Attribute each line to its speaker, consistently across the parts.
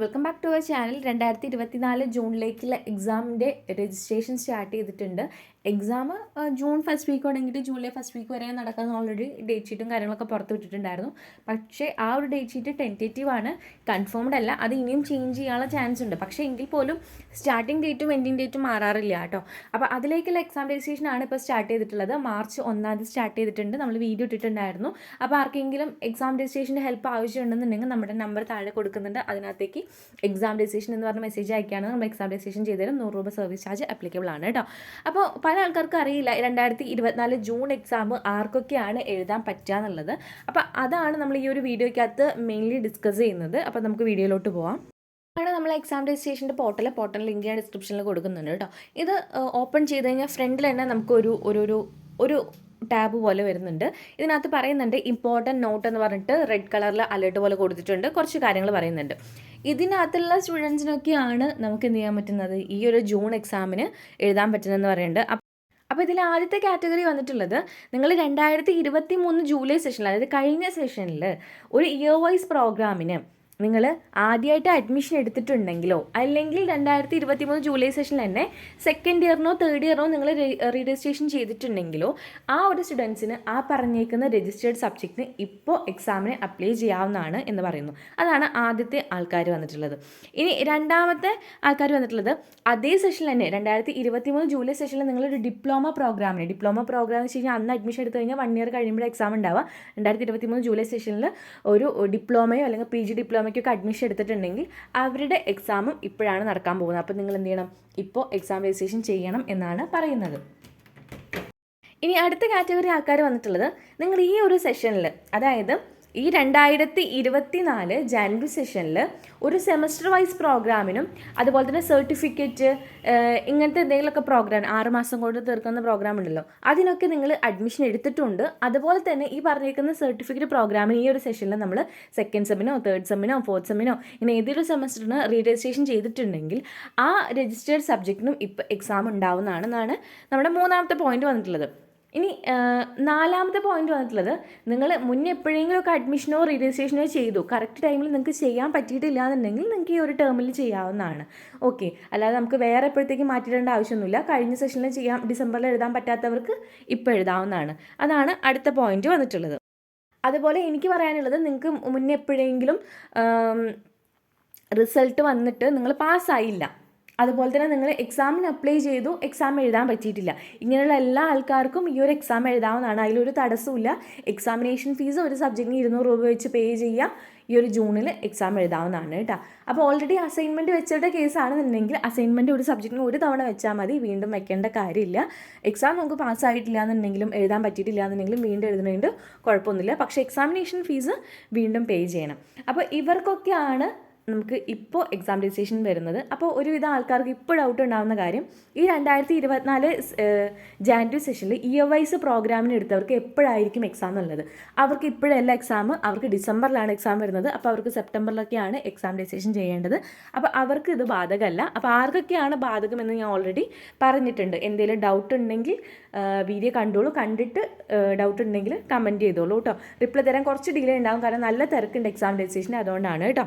Speaker 1: Welcome back to our channel രണ്ടായിരത്തി ഇരുപത്തിനാല് ജൂണിലേക്കുള്ള എക്സാമിന്റെ രജിസ്ട്രേഷൻ സ്റ്റാർട്ട് ചെയ്തിട്ടുണ്ട്. എക്സാം ജൂൺ ഫസ്റ്റ് വീക്ക് തുടങ്ങിയിട്ട് ജൂലൈ ഫസ്റ്റ് വീക്ക് വരെ നടക്കുന്ന ഓൾറെഡി ഡേറ്റ് ഷീറ്റും കാര്യങ്ങളൊക്കെ പുറത്ത് വിട്ടിട്ടുണ്ടായിരുന്നു. പക്ഷേ ആ ഒരു ഡേറ്റ് ഷീറ്റ് ടെന്റേറ്റീവ് ആണ്. കൺഫേംഡ് അല്ല. അത് ഇനിയും ചേഞ്ച് ചെയ്യാനുള്ള ചാൻസ് ഉണ്ട്. പക്ഷേ എങ്കിൽ പോലും സ്റ്റാർട്ടിംഗ് ഡേറ്റും എൻഡിങ് ഡേറ്റും മാറാറില്ല കേട്ടോ. അപ്പോൾ അതിലേക്കുള്ള എക്സാം രജിസ്ട്രേഷൻ ആണ് ഇപ്പോൾ സ്റ്റാർട്ട് ചെയ്തിട്ടുള്ളത്. മാർച്ച് ഒന്നാം തീയതി സ്റ്റാർട്ട് ചെയ്തിട്ടുണ്ട്. നമ്മൾ വീഡിയോ ഇട്ടിട്ടുണ്ടായിരുന്നു. അപ്പോൾ ആർക്കെങ്കിലും എക്സാം രജിസ്ട്രേഷന്റെ ഹെൽപ്പ് ആവശ്യമുണ്ടെന്നുണ്ടെങ്കിൽ നമ്മുടെ നമ്പർ താഴെ കൊടുക്കുന്നുണ്ട്. അതിനകത്തേക്ക് എക്സാം രജിസ്ട്രേഷൻ എന്ന് പറഞ്ഞ മെസ്സേജ് അയക്കുകയാണ് നമ്മൾ എക്സാം രജിസ്ട്രേഷൻ ചെയ്തതിനും നൂറ് രൂപ സർവീസ് ചാർജ് അപ്ലിക്കബിൾ ആണ് കേട്ടോ. അപ്പോൾ പല ആൾക്കാർക്കും അറിയില്ല. രണ്ടായിരത്തി ഇരുപത്തിനാല് ജൂൺ എക്സാം ആർക്കൊക്കെയാണ് എഴുതാൻ പറ്റുക എന്നുള്ളത് അപ്പോൾ അതാണ് നമ്മൾ ഈ ഒരു വീഡിയോയ്ക്കകത്ത് മെയിൻലി ഡിസ്കസ് ചെയ്യുന്നത്. അപ്പോൾ നമുക്ക് വീഡിയോയിലോട്ട് പോവാം. ആണ് നമ്മൾ എക്സാം രജിസ്ട്രേഷന്റെ പോർട്ടൽ പോർട്ടൽ ലിങ്ക് ഞാൻ ഡിസ്ക്രിപ്ഷനിൽ കൊടുക്കുന്നുണ്ട് കേട്ടോ. ഇത് ഓപ്പൺ ചെയ്ത് കഴിഞ്ഞാൽ ഫ്രണ്ടിൽ തന്നെ നമുക്കൊരു ഒരു ഒരു ടാബ് പോലെ വരുന്നുണ്ട്. ഇതിനകത്ത് പറയുന്നുണ്ട് ഇമ്പോർട്ടന്റ് നോട്ട് എന്ന് പറഞ്ഞിട്ട് റെഡ് കളറിൽ അലേർട്ട് പോലെ കൊടുത്തിട്ടുണ്ട്. കുറച്ച് കാര്യങ്ങൾ പറയുന്നുണ്ട്. ഇതിനകത്തുള്ള സ്റ്റുഡൻസിനൊക്കെയാണ് നമുക്ക് എന്ത് ചെയ്യാൻ പറ്റുന്നത്? ഈ ഒരു ജൂൺ എക്സാമിന് എഴുതാൻ പറ്റുന്നതെന്ന് പറയുന്നുണ്ട്. അപ്പോൾ ഇതിൽ ആദ്യത്തെ കാറ്റഗറി വന്നിട്ടുള്ളത് നിങ്ങൾ രണ്ടായിരത്തി ഇരുപത്തി മൂന്ന് ജൂലൈ സെഷനിൽ അതായത് കഴിഞ്ഞ സെഷനിൽ ഒരു ഇയർ വൈസ് പ്രോഗ്രാമിന് നിങ്ങൾ ആദ്യമായിട്ട് അഡ്മിഷൻ എടുത്തിട്ടുണ്ടെങ്കിലോ അല്ലെങ്കിൽ രണ്ടായിരത്തി ഇരുപത്തി മൂന്ന് ജൂലൈ സെഷനിൽ തന്നെ സെക്കൻഡ് ഇയറിനോ തേർഡ് ഇയറിനോ നിങ്ങൾ രജിസ്ട്രേഷൻ ചെയ്തിട്ടുണ്ടെങ്കിലോ ആ ഒരു സ്റ്റുഡൻസിന് ആ പറഞ്ഞേക്കുന്ന രജിസ്റ്റേർഡ് സബ്ജക്റ്റിന് ഇപ്പോൾ എക്സാമിന് അപ്ലൈ ചെയ്യാവുന്നതാണ് എന്ന് പറയുന്നു. അതാണ് ആദ്യത്തെ ആൾക്കാർ വന്നിട്ടുള്ളത്. ഇനി രണ്ടാമത്തെ ആൾക്കാർ വന്നിട്ടുള്ളത് അതേ സെഷനിൽ തന്നെ രണ്ടായിരത്തി ഇരുപത്തി മൂന്ന് ജൂലൈ സെഷനിൽ നിങ്ങളൊരു ഡിപ്ലോമ പ്രോഗ്രാമിന് ഡിപ്ലോമ പ്രോഗ്രാം എന്ന് വെച്ച് കഴിഞ്ഞാൽ അന്ന് അഡ്മിഷൻ എടുത്തു കഴിഞ്ഞാൽ വൺ ഇയർ കഴിയുമ്പോൾ എക്സാം ഉണ്ടാവുക. രണ്ടായിരത്തി ഇരുപത്തി മൂന്ന് ജൂലൈ സെഷനിൽ ഒരു ഡിപ്ലോമയോ അല്ലെങ്കിൽ പി ജി ഡിപ്ലോമ ഡിപ്ലോമയ്ക്കൊക്കെ അഡ്മിഷൻ എടുത്തിട്ടുണ്ടെങ്കിൽ അവരുടെ എക്സാമും ഇപ്പോഴാണ് നടക്കാൻ പോകുന്നത്. അപ്പോൾ നിങ്ങൾ എന്ത് ചെയ്യണം? ഇപ്പോൾ എക്സാം രജിസ്ട്രേഷൻ ചെയ്യണം എന്നാണ് പറയുന്നത്. ഇനി അടുത്ത കാറ്റഗറി ആൾക്കാർ വന്നിട്ടുള്ളത്. നിങ്ങൾ ഈ ഒരു സെഷനിൽ അതായത് ഈ രണ്ടായിരത്തി ഇരുപത്തി നാല് ജാനുവരി സെഷനിൽ ഒരു സെമസ്റ്റർ വൈസ് പ്രോഗ്രാമിനും അതുപോലെ തന്നെ സർട്ടിഫിക്കറ്റ് ഇങ്ങനത്തെ എന്തെങ്കിലുമൊക്കെ പ്രോഗ്രാം ആറുമാസം കൊണ്ട് തീർക്കുന്ന പ്രോഗ്രാം ഉണ്ടല്ലോ അതിനൊക്കെ നിങ്ങൾ അഡ്മിഷൻ എടുത്തിട്ടുണ്ട്. അതുപോലെ തന്നെ ഈ പറഞ്ഞിരിക്കുന്ന സർട്ടിഫിക്കറ്റ് പ്രോഗ്രാമിന് ഈ ഒരു സെഷനിൽ നമ്മൾ സെക്കൻഡ് സെമ്മിനോ തേർഡ് സെമ്മിനോ ഫോർത്ത് സെമ്മിനോ ഇങ്ങനെ ഏതൊരു സെമസ്റ്ററിന് റീ രജിസ്ട്രേഷൻ ചെയ്തിട്ടുണ്ടെങ്കിൽ ആ രജിസ്റ്റേർഡ് സബ്ജക്റ്റിനും ഇപ്പോൾ എക്സാം ഉണ്ടാവുന്നതാണെന്നാണ് നമ്മുടെ മൂന്നാമത്തെ പോയിന്റ് വന്നിട്ടുള്ളത്. ഇനി നാലാമത്തെ പോയിന്റ് വന്നിട്ടുള്ളത് നിങ്ങൾ മുന്നേ എപ്പോഴെങ്കിലുമൊക്കെ അഡ്മിഷനോ രജിസ്ട്രേഷനോ ചെയ്തു കറക്റ്റ് ടൈമിൽ നിങ്ങൾക്ക് ചെയ്യാൻ പറ്റിയിട്ടില്ല എന്നുണ്ടെങ്കിൽ നിങ്ങൾക്ക് ഈ ഒരു ടേമിൽ ചെയ്യാവുന്നതാണ്. ഓക്കെ അല്ലാതെ നമുക്ക് വേറെ എപ്പോഴത്തേക്ക് മാറ്റിയിടേണ്ട ആവശ്യമൊന്നുമില്ല. കഴിഞ്ഞ സെഷനിൽ ചെയ്യാം ഡിസംബറിൽ എഴുതാൻ പറ്റാത്തവർക്ക് ഇപ്പോൾ എഴുതാവുന്നതാണ്. അതാണ് അടുത്ത പോയിന്റ് വന്നിട്ടുള്ളത്. അതുപോലെ എനിക്ക് പറയാനുള്ളത് നിങ്ങൾക്ക് മുന്നേ എപ്പോഴെങ്കിലും റിസൾട്ട് വന്നിട്ട് നിങ്ങൾ പാസ്സായില്ല അതുപോലെ തന്നെ നിങ്ങൾ എക്സാമിന് അപ്ലൈ ചെയ്തു എക്സാം എഴുതാൻ പറ്റിയിട്ടില്ല. ഇങ്ങനെയുള്ള എല്ലാ ആൾക്കാർക്കും ഈ ഒരു എക്സാം എഴുതാവുന്നതാണ്. അതിലൊരു തടസ്സമില്ല എക്സാമിനേഷൻ ഫീസ് ഒരു സബ്ജക്റ്റിന് ഇരുന്നൂറ് രൂപ വെച്ച് പേ ചെയ്യുക ഈ ഒരു ജൂണിൽ എക്സാം എഴുതാവുന്നതാണ് കേട്ടോ. അപ്പോൾ ഓൾറെഡി അസൈൻമെന്റ് വെച്ചിട്ട് കേസാണെന്നുണ്ടെങ്കിൽ അസൈൻമെന്റ് ഒരു സബ്ജക്റ്റിന് ഒരു തവണ വെച്ചാൽ മതി. വീണ്ടും വെക്കേണ്ട കാര്യമില്ല. എക്സാം നമുക്ക് പാസ്സായിട്ടില്ല എന്നുണ്ടെങ്കിലും എഴുതാൻ പറ്റിയിട്ടില്ല എന്നുണ്ടെങ്കിലും വീണ്ടും എഴുതുന്നതുകൊണ്ട് കുഴപ്പമൊന്നുമില്ല. പക്ഷേ എക്സാമിനേഷൻ ഫീസ് വീണ്ടും പേ ചെയ്യണം. അപ്പോൾ ഇവർക്കൊക്കെയാണ് നമുക്ക് ഇപ്പോൾ എക്സാം രജിസ്ട്രേഷൻ വരുന്നത്. അപ്പോൾ ഒരുവിധം ആൾക്കാർക്ക് ഇപ്പോൾ ഡൗട്ട് ഉണ്ടാകുന്ന കാര്യം ഈ രണ്ടായിരത്തി ഇരുപത്തിനാല് ജാനുവരി സെഷനിൽ ഇയർ വൈസ് പ്രോഗ്രാമിന് എടുത്തവർക്ക് എപ്പോഴായിരിക്കും എക്സാം എന്നുള്ളത്. അവർക്ക് ഇപ്പോഴല്ല എക്സാം അവർക്ക് ഡിസംബറിലാണ് എക്സാം വരുന്നത്. അപ്പോൾ അവർക്ക് സെപ്റ്റംബറിലൊക്കെയാണ് എക്സാം രജിസ്ട്രേഷൻ ചെയ്യേണ്ടത്. അപ്പോൾ അവർക്ക് ഇത് ബാധകമല്ല. അപ്പോൾ ആർക്കൊക്കെയാണ് ബാധകമെന്ന് ഞാൻ ഓൾറെഡി പറഞ്ഞിട്ടുണ്ട്. എന്തെങ്കിലും ഡൗട്ട് ഉണ്ടെങ്കിൽ വീഡിയോ കണ്ടോളൂ. കണ്ടിട്ട് ഡൗട്ട് ഉണ്ടെങ്കിൽ കമന്റ് ചെയ്തോളൂ കേട്ടോ. റിപ്ലൈ തരാൻ കുറച്ച് ഡിലേ ഉണ്ടാകും കാരണം നല്ല തിരക്കുണ്ട് എക്സാം രജിസ്ട്രേഷൻ അതുകൊണ്ടാണ് കേട്ടോ.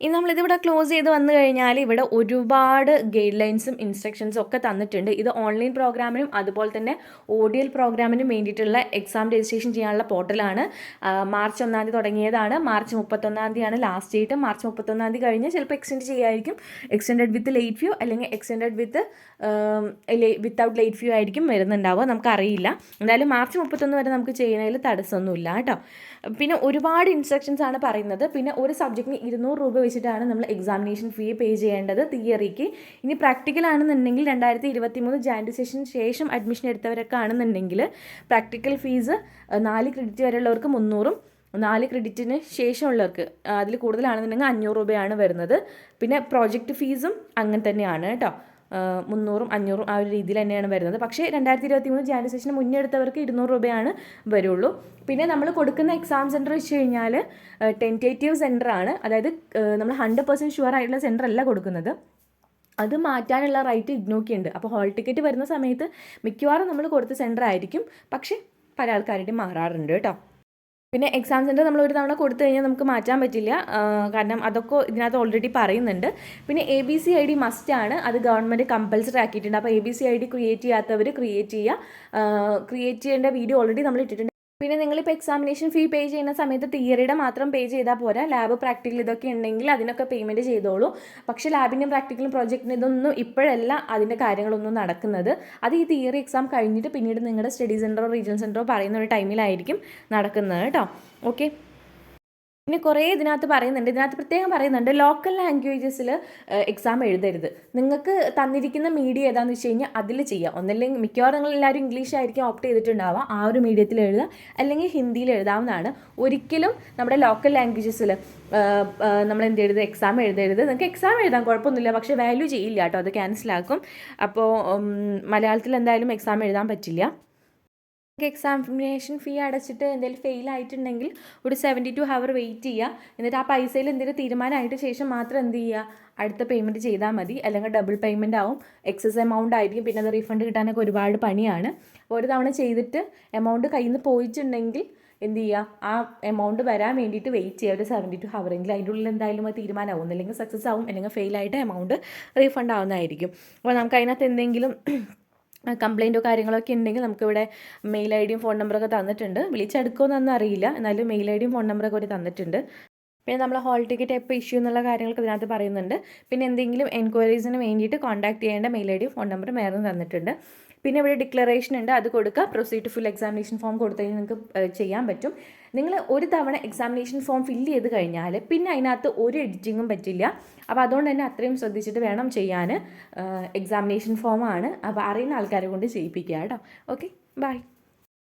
Speaker 1: ഇനി നമ്മളിതിവിടെ ക്ലോസ് ചെയ്ത് വന്നു കഴിഞ്ഞാൽ ഇവിടെ ഒരുപാട് ഗൈഡ് ലൈൻസും ഇൻസ്ട്രക്ഷൻസും ഒക്കെ തന്നിട്ടുണ്ട്. ഇത് ഓൺലൈൻ പ്രോഗ്രാമിനും അതുപോലെ തന്നെ ഓഡിയൽ പ്രോഗ്രാമിനും വേണ്ടിയിട്ടുള്ള എക്സാം രജിസ്ട്രേഷൻ ചെയ്യാനുള്ള പോർട്ടലാണ് മാർച്ച് ഒന്നാം തീയതി തുടങ്ങിയതാണ്. മാർച്ച് മുപ്പത്തൊന്നാം തീയതിയാണ് ലാസ്റ്റ് ഡേറ്റ് മാർച്ച് മുപ്പത്തൊന്നാം തീയതി കഴിഞ്ഞ് ചിലപ്പോൾ എക്സ്റ്റെൻഡ് ചെയ്യായിരിക്കും. എക്സ്റ്റെൻഡ് വിത്ത് ലേറ്റ് വ്യൂ അല്ലെങ്കിൽ extend with without late fee ആയിരിക്കും വരുന്നുണ്ടാവുക. നമുക്കറിയില്ല. എന്തായാലും മാർച്ച് മുപ്പത്തൊന്ന് വരെ നമുക്ക് ചെയ്യുന്നതിൽ തടസ്സമൊന്നുമില്ല കേട്ടോ. പിന്നെ ഒരുപാട് ഇൻസ്ട്രക്ഷൻസ് ആണ് പറയുന്നത്. പിന്നെ ഒരു സബ്ജക്റ്റിന് ഇരുന്നൂറ് രൂപ വെച്ചിട്ടാണ് നമ്മൾ എക്സാമിനേഷൻ ഫീ പേ ചെയ്യേണ്ടത് തിയറിക്ക്. ഇനി പ്രാക്ടിക്കൽ ആണെന്നുണ്ടെങ്കിൽ രണ്ടായിരത്തി ഇരുപത്തി മൂന്ന് ജാനുവരി സെഷൻ ശേഷം അഡ്മിഷൻ എടുത്തവരൊക്കെ ആണെന്നുണ്ടെങ്കിൽ പ്രാക്ടിക്കൽ ഫീസ് നാല് ക്രെഡിറ്റ് വരെയുള്ളവർക്ക് മുന്നൂറും നാല് ക്രെഡിറ്റിന് ശേഷമുള്ളവർക്ക് അതിൽ കൂടുതലാണെന്നുണ്ടെങ്കിൽ അഞ്ഞൂറ് രൂപയാണ് വരുന്നത്. പിന്നെ പ്രോജക്റ്റ് ഫീസും അങ്ങനെ തന്നെയാണ് കേട്ടോ. മുന്നൂറും അഞ്ഞൂറും ആ ഒരു രീതിയിൽ തന്നെയാണ് വരുന്നത്. പക്ഷേ രണ്ടായിരത്തി ഇരുപത്തി മൂന്ന് ജാനുവരി സെഷന് മുന്നേ എടുത്തവർക്ക് ഇരുന്നൂറ് രൂപയാണ് വരുള്ളൂ. പിന്നെ നമ്മൾ കൊടുക്കുന്ന എക്സാം സെന്റർ വെച്ച് കഴിഞ്ഞാൽ ടെന്റേറ്റീവ് സെന്റർ ആണ്. അതായത് നമ്മൾ ഹൺഡ്രഡ് പെർസെന്റ് ഷുവർ ആയിട്ടുള്ള സെന്റർ അല്ല കൊടുക്കുന്നത്. അത് മാറ്റാനുള്ള റൈറ്റ് ഇഗ്നോക്കിയുണ്ട്. അപ്പോൾ ഹോൾ ടിക്കറ്റ് വരുന്ന സമയത്ത് മിക്കവാറും നമ്മൾ കൊടുത്ത സെന്റർ ആയിരിക്കും. പക്ഷേ പല ആൾക്കാരുടെയും മാറാറുണ്ട് കേട്ടോ. പിന്നെ എക്സാം സെന്റർ നമ്മൾ ഒരു തവണ കൊടുത്തു കഴിഞ്ഞാൽ നമുക്ക് മാറ്റാൻ പറ്റില്ല. കാരണം അതൊക്കെ ഇതിനകത്ത് ഓൾറെഡി പറയുന്നുണ്ട്. പിന്നെ A B C I D must ആണ്. അത് ഗവൺമെന്റ് കമ്പൽസറി ആക്കിയിട്ടുണ്ട്. അപ്പോൾ A B C I D create ചെയ്യാത്തവർ ക്രിയേറ്റ് ചെയ്യുക. ക്രിയേറ്റ് ചെയ്യേണ്ട വീഡിയോ ഓൾറെഡി നമ്മൾ ഇട്ടിട്ടുണ്ട്. പിന്നെ നിങ്ങളിപ്പോൾ എക്സാമിനേഷൻ ഫീ പേ ചെയ്യുന്ന സമയത്ത് തിയറിയുടെ മാത്രം പേ ചെയ്താൽ പോരാ. ലാബ് പ്രാക്ടിക്കൽ ഇതൊക്കെ ഉണ്ടെങ്കിൽ അതിനൊക്കെ പേയ്മെന്റ് ചെയ്തോളൂ. പക്ഷേ ലാബിന്റെയും പ്രാക്ടിക്കലും പ്രോജക്റ്റിനും ഇതൊന്നും ഇപ്പോഴല്ല അതിന്റെ കാര്യങ്ങളൊന്നും നടക്കുന്നത്. അത് ഈ തിയറി എക്സാം കഴിഞ്ഞിട്ട് പിന്നീട് നിങ്ങളുടെ സ്റ്റഡി സെന്ററോ റീജിയണൽ സെന്ററോ പറയുന്ന ഒരു ടൈമിലായിരിക്കും നടക്കുന്നത് കേട്ടോ. ഓക്കെ പിന്നെ കുറേ ഇതിനകത്ത് പറയുന്നുണ്ട്. ഇതിനകത്ത് പ്രത്യേകം പറയുന്നുണ്ട് ലോക്കൽ ലാംഗ്വേജസിൽ എക്സാം എഴുതരുത്. നിങ്ങൾക്ക് തന്നിരിക്കുന്ന മീഡിയ ഏതാണെന്ന് വെച്ച് കഴിഞ്ഞാൽ അതിൽ ചെയ്യാം. ഒന്നല്ലെങ്കിൽ മിക്കവാറും നിങ്ങൾ എല്ലാവരും ഇംഗ്ലീഷ് ആയിരിക്കും ഓപ്റ്റ് ചെയ്തിട്ടുണ്ടാവുക ആ ഒരു മീഡിയത്തിൽ എഴുതുക. അല്ലെങ്കിൽ ഹിന്ദിയിൽ എഴുതാവുന്നതാണ്. ഒരിക്കലും നമ്മുടെ ലോക്കൽ ലാംഗ്വേജസിൽ നമ്മൾ എന്ത് എഴുതുക എക്സാം എഴുതരുത്. നിങ്ങൾക്ക് എക്സാം എഴുതാൻ കുഴപ്പമൊന്നുമില്ല. പക്ഷേ വാല്യൂ ചെയ്യില്ല കേട്ടോ. അത് ക്യാൻസലാക്കും അപ്പോൾ മലയാളത്തിൽ എന്തായാലും എക്സാം എഴുതാൻ പറ്റില്ല. എക്സാമിനേഷൻ ഫീ അടച്ചിട്ട് എന്തെങ്കിലും ഫെയിൽ ആയിട്ടുണ്ടെങ്കിൽ ഒരു സെവന്റി ടു ഹവർ വെയിറ്റ് ചെയ്യുക. എന്നിട്ട് ആ പൈസയിൽ എന്തെങ്കിലും തീരുമാനമായിട്ട് ശേഷം മാത്രം എന്ത് ചെയ്യുക? അടുത്ത പേയ്മെന്റ് ചെയ്താൽ മതി. അല്ലെങ്കിൽ ഡബിൾ പേയ്മെന്റ് ആവും. എക്സസ് എമൗണ്ട് ആയിരിക്കും. പിന്നെ അത് റീഫണ്ട് കിട്ടാനൊക്കെ ഒരുപാട് പണിയാണ്. ഒരു തവണ ചെയ്തിട്ട് എമൗണ്ട് കയ്യിൽ നിന്ന് പോയിട്ടുണ്ടെങ്കിൽ എന്ത് ചെയ്യുക? ആ എമൗണ്ട് വരാൻ വേണ്ടിയിട്ട് വെയിറ്റ് ചെയ്യുക. ഒരു സെവന്റി ടു ഹവറെങ്കിലും അതിന്റെ ഉള്ളിൽ എന്തായാലും അത് തീരുമാനമാവും അല്ലെങ്കിൽ സക്സസ് ആവും. അല്ലെങ്കിൽ ഫെയിൽ ആയിട്ട് എമൗണ്ട് റീഫണ്ട് ആവുന്നതായിരിക്കും. അപ്പോൾ നമുക്ക് അതിനകത്ത് എന്തെങ്കിലും കംപ്ലൈന്റോ കാര്യങ്ങളൊക്കെ ഉണ്ടെങ്കിൽ നമുക്കിവിടെ മെയിൽ ഐ ഡിയും ഫോൺ നമ്പറൊക്കെ തന്നിട്ടുണ്ട്. വിളിച്ചെടുക്കുമെന്നൊന്നും അറിയില്ല. എന്നാലും മെയിൽ ഐ ഡിയും ഫോൺ നമ്പറൊക്കെ ഒരു തന്നിട്ടുണ്ട്. പിന്നെ നമ്മൾ ഹോൾ ടിക്കറ്റ് എപ്പോൾ ഇഷ്യൂ എന്നുള്ള കാര്യങ്ങളൊക്കെ ഇതിനകത്ത് പറയുന്നുണ്ട്. പിന്നെ എന്തെങ്കിലും എൻക്വയറീസിന് വേണ്ടിയിട്ട് കോൺടാക്ട് ചെയ്യേണ്ട മെയിൽ ഐ ഡിയും ഫോൺ നമ്പറും വേറെ തന്നിട്ടുണ്ട്. പിന്നെ ഇവിടെ ഡിക്ലറേഷൻ ഉണ്ട്. അത് കൊടുക്കുക proceed to full examination form കൊടുത്തു നിങ്ങൾക്ക് ചെയ്യാൻ പറ്റും. നിങ്ങൾ ഒരു തവണ എക്സാമിനേഷൻ ഫോം ഫില്ല് ചെയ്ത് കഴിഞ്ഞാൽ പിന്നെ അതിനകത്ത് ഒരു എഡിറ്റിങ്ങും പറ്റില്ല. അപ്പോൾ അതുകൊണ്ട് തന്നെ അത്രയും ശ്രദ്ധിച്ചിട്ട് വേണം ചെയ്യാൻ. എക്സാമിനേഷൻ ഫോമാണ് അപ്പോൾ അറിയുന്ന ആൾക്കാരെ കൊണ്ട് ചെയ്യിപ്പിക്കുക കേട്ടോ. Okay bye